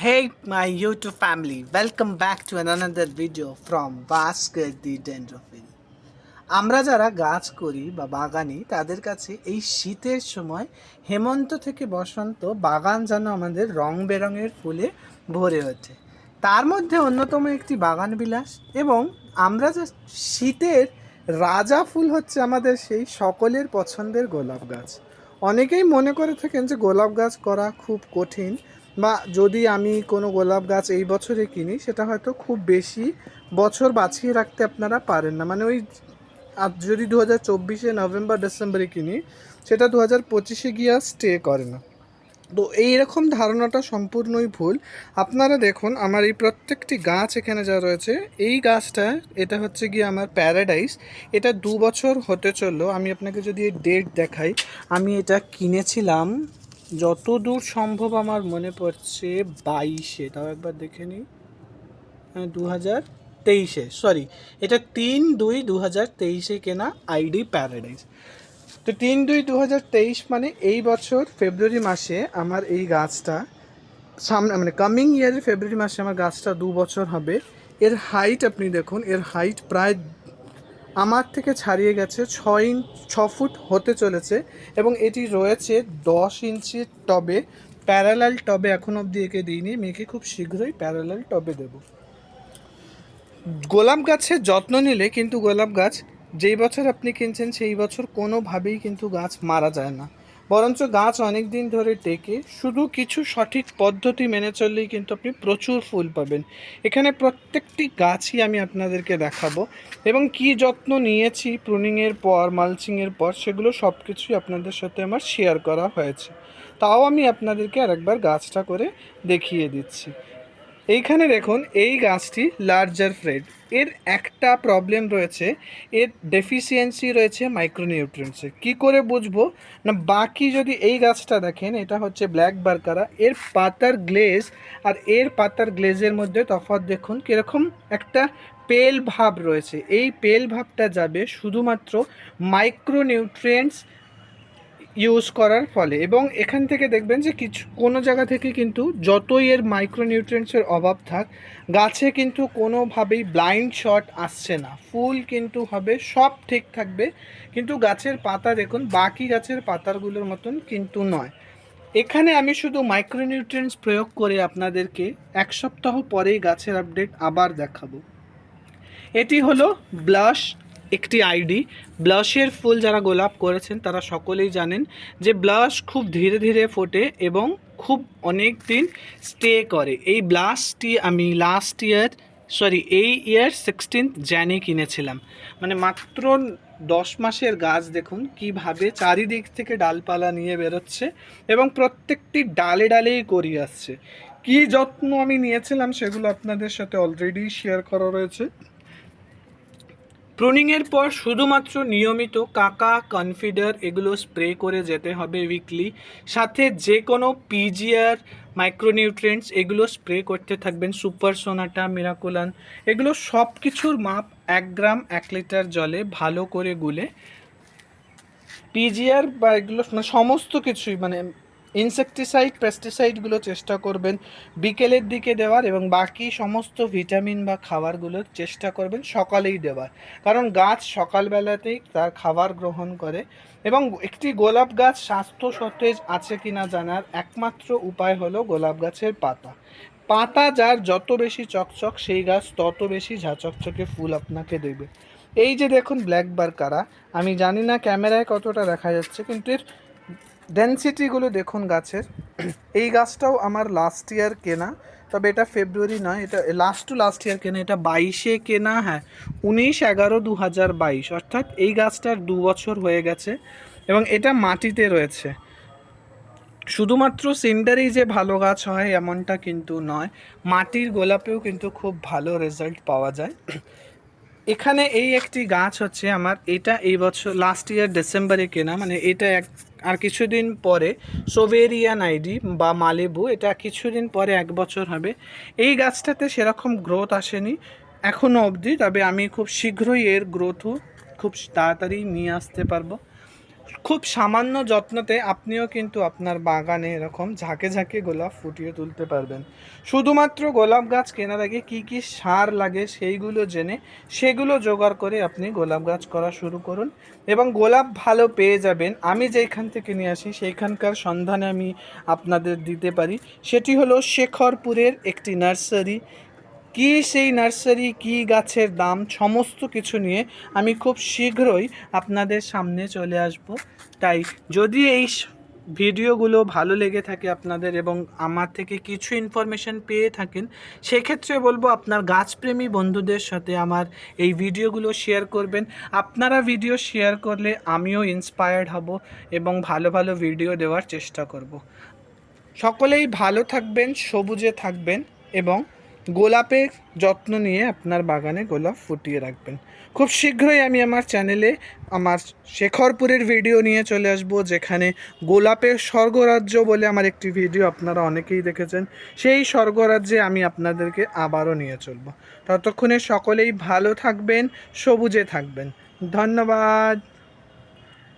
Hey, my YouTube family, welcome back to another video from Basket the Dendrophil. আমরা যারা গাছ করি বা বাগানি তাদের কাছে এই শীতের সময় হেমন্ত থেকে বসন্ত বাগান যেন আমাদের রং বেরঙের ফুলে ভরে ওঠে। তার মধ্যে অন্যতম একটি বাগান বিলাস এবং আমরা যে শীতের রাজা ফুল হচ্ছে আমাদের সেই সকলের পছন্দের গোলাপ গাছ। অনেকেই মনে করে থাকেন যে গোলাপ গাছ করা খুব কঠিন বা যদি আমি কোনো গোলাপ গাছ এই বছরে কিনি, সেটা হয়তো খুব বেশি বছর বাঁচিয়ে রাখতে আপনারা পারেন না। মানে ওই যদি দু হাজার চব্বিশে নভেম্বর, ডিসেম্বরে কিনি, সেটা দু হাজার পঁচিশে গিয়ে স্টে করে না। তো এইরকম ধারণাটা সম্পূর্ণই ভুল। আপনারা দেখুন, আমার এই প্রত্যেকটি গাছ এখানে যা রয়েছে, এই গাছটা, এটা হচ্ছে গিয়ে আমার প্যারাডাইস এটা দু বছর হতে চলল। আমি আপনাকে যদি এই ডেট দেখাই, আমি এটা কিনেছিলাম যতদূর সম্ভব আমার মনে পড়ছে বাইশে, তাও একবার দেখে নিই। দু হাজার তেইশে সরি এটা তিন দুই দু হাজার তেইশে কেনা আইডি প্যারাডাইস তো তিন দুই দু হাজার তেইশ মানে এই বছর ফেব্রুয়ারি মাসে আমার এই গাছটা সামনে মানে কামিং ইয়ারের ফেব্রুয়ারি মাসে আমার গাছটা দু বছর হবে। এর হাইট আপনি দেখুন, এর হাইট প্রায় আমার থেকে ছাড়িয়ে গেছে ছয় ইঞ্চ ছ ফুট হতে চলেছে এবং এটি রয়েছে দশ ইঞ্চির টবে। প্যারালাল টবে এখন অবধি একে দিইনি। মেয়েকে খুব শীঘ্রই প্যারালাল টবে দেব। গোলাপ গাছের যত্ন নিলে কিন্তু গোলাপ গাছ, যেই বছর আপনি কিনছেন সেই বছর কোনোভাবেই কিন্তু গাছ মারা যায় না। বরঞ্চ গাছ অনেক দিন ধরে টেকে, শুধু কিছু সঠিক পদ্ধতি মেনে চললেই কিন্তু আপনি প্রচুর ফুল পাবেন। এখানে প্রত্যেকটি গাছই আমি আপনাদেরকে দেখাবো এবং কি যত্ন নিয়েছি প্রুনিংয়ের পর, মালচিংয়ের পর, সেগুলো সব কিছুই আপনাদের সাথে আমার শেয়ার করা হয়েছে। তাও আমি আপনাদেরকে আরেকবার গাছটা করে দেখিয়ে দিচ্ছি। এইখানে দেখুন, এই গাছটি লার্জার ফ্রেড এর একটা প্রবলেম রয়েছে, এর ডেফিসিয়েন্সি রয়েছে মাইক্রোনিউট্রিয়েন্টসে কি করে বুঝব? না, বাকি যদি এই গাছটা দেখেন, এটা হচ্ছে ব্ল্যাক বার্কারা এর পাতার গ্লেজ আর এর পাতার গ্লেজের মধ্যে তফাৎ দেখুন, কীরকম একটা পেল ভাব রয়েছে। এই পেল ভাবটা যাবে শুধুমাত্র মাইক্রোনিউট্রিয়েন্টস ইউজ করার ফলে। এবং এখান থেকে দেখবেন যে কিছু, কোনো জায়গা থেকে কিন্তু যতই এর মাইক্রোনিউট্রিয়েন্টসের অভাব থাক, গাছে কিন্তু কোনোভাবেই ব্লাইন্ড শট আসছে না। ফুল কিন্তু হবে, সব ঠিক থাকবে। কিন্তু গাছের পাতা দেখুন, বাকি গাছের পাতারগুলোর মতন কিন্তু নয়। এখানে আমি শুধু মাইক্রোনিউট্রিয়েন্টস প্রয়োগ করে আপনাদেরকে এক সপ্তাহ পরেই গাছের আপডেট আবার দেখাবো। এটি হলো ব্লাশ একটি আইডি। ব্লাশের ফুল যারা গোলাপ করেছেন, তারা সকলেই জানেন যে ব্লাশ খুব ধীরে ধীরে ফোটে এবং খুব অনেক দিন স্টে করে। এই ব্লাশটি আমি লাস্ট ইয়ার সরি এই ইয়ার সিক্সটিন্থ জ্যানে কিনেছিলাম। মানে মাত্র দশ মাসের গাছ দেখুন, কীভাবে চারিদিক থেকে ডালপালা নিয়ে বেরোচ্ছে এবং প্রত্যেকটি ডালে ডালেই করি আসছে। কী যত্ন আমি নিয়েছিলাম সেগুলো আপনাদের সাথে অলরেডি শেয়ার করা রয়েছে। প্রুনিংয়ের পর শুধুমাত্র নিয়মিত কাকা কনফিডার এগুলো স্প্রে করে যেতে হবে উইকলি সাথে যে কোনো পিজিআর মাইক্রোনিউট্রিয়েন্টস এগুলো স্প্রে করতে থাকবেন সুপার সোনাটা মিরাকুলান এগুলো সব কিছুর মাপ এক গ্রাম, এক লিটার জলে ভালো করে গুলে। পিজিআর বা এগুলো মানে সমস্ত কিছুই মানে ইনসেকটিসাইড পেস্টিসাইডগুলো চেষ্টা করবেন বিকেলের দিকে দেওয়ার এবং বাকি সমস্ত ভিটামিন বা খাবারগুলোর চেষ্টা করবেন সকালেই দেওয়ার। কারণ গাছ সকালবেলাতেই তার খাবার গ্রহণ করে এবং একটি গোলাপ গাছ স্বাস্থ্য সতেজ আছে কিনা জানার একমাত্র উপায় হলো গোলাপ গাছের পাতা। পাতা যার যত বেশি চকচক সেই গাছ তত বেশি ঝাঁচকচকে ফুল আপনাকে দেবে। এই যে দেখুন ব্ল্যাক বার্কারা আমি জানি না ক্যামেরায় কতটা দেখা যাচ্ছে, কিন্তু এর ডেন্সিটিগুলো দেখুন গাছের। এই গাছটাও আমার লাস্ট ইয়ার কেনা, তবে এটা ফেব্রুয়ারি নয়, এটা লাস্ট টু লাস্ট ইয়ার কেনা, এটা বাইশে কেনা হ্যাঁ উনিশ এগারো দু হাজার বাইশ, অর্থাৎ এই গাছটার দু বছর হয়ে গেছে এবং এটা মাটিতে রয়েছে। শুধুমাত্র সিন্ডারেই যে ভালো গাছ হয়, এমনটা কিন্তু নয়, মাটির গোলাপেও কিন্তু খুব ভালো রেজাল্ট পাওয়া যায়। এখানে এই একটি গাছ হচ্ছে আমার, এটা এই বছর লাস্ট ইয়ার ডিসেম্বরে কেনা মানে এটা এক, আর কিছুদিন পরে সোভেরিয়ান আইডি বা মালেবু এটা কিছুদিন পরে এক বছর হবে। এই গাছটাতে সেরকম গ্রোথ আসেনি এখনও অবধি, তবে আমি খুব শীঘ্রই এর গ্রোথও খুব তাড়াতাড়ি নিয়ে আসতে পারব। খুব সামান্য যত্নতে আপনিও কিন্তু আপনার বাগানে এরকম ঝাঁকে ঝাঁকে গোলাপ ফুটিয়ে তুলতে পারবেন। শুধুমাত্র গোলাপ গাছ কেনার আগে কী কী সার লাগে সেইগুলো জেনে সেগুলো জোগাড় করে আপনি গোলাপ গাছ করা শুরু করুন এবং গোলাপ ভালো পেয়ে যাবেন। আমি যেইখান থেকে নিয়ে আসি সেইখানকার সন্ধানে আমি আপনাদের দিতে পারি। সেটি হলো শেখরপুরের একটি নার্সারি। কি সেই নার্সারি, কি গাছের দাম, সমস্ত কিছু নিয়ে আমি খুব শীঘ্রই আপনাদের সামনে চলে আসব। তাই যদি এই ভিডিওগুলো ভালো লেগে থাকে আপনাদের এবং আমার থেকে কিছু ইনফরমেশন পেয়ে থাকেন, সেক্ষেত্রে বলব আপনার গাছপ্রেমী বন্ধুদের সাথে আমার এই ভিডিওগুলো শেয়ার করবেন। আপনারা ভিডিও শেয়ার করলে আমিও ইন্সপায়ার্ড হব এবং ভালো ভালো ভিডিও দেওয়ার চেষ্টা করব। সকলেই ভালো থাকবেন, সবুজে থাকবেন এবং গোলাপের যত্ন নিয়ে আপনার বাগানে গোলাপ ফুটিয়ে রাখবেন। খুব শীঘ্রই আমি আমার চ্যানেলে আমার শেখরপুরের ভিডিও নিয়ে চলে আসব, যেখানে গোলাপের স্বর্গরাজ্য বলে আমার একটি ভিডিও আপনারা অনেকেই দেখেছেন। সেই স্বর্গরাজ্যে আমি আপনাদেরকে আবারও নিয়ে চলব। ততক্ষণে সকলেই ভালো থাকবেন, সবুজে থাকবেন। ধন্যবাদ।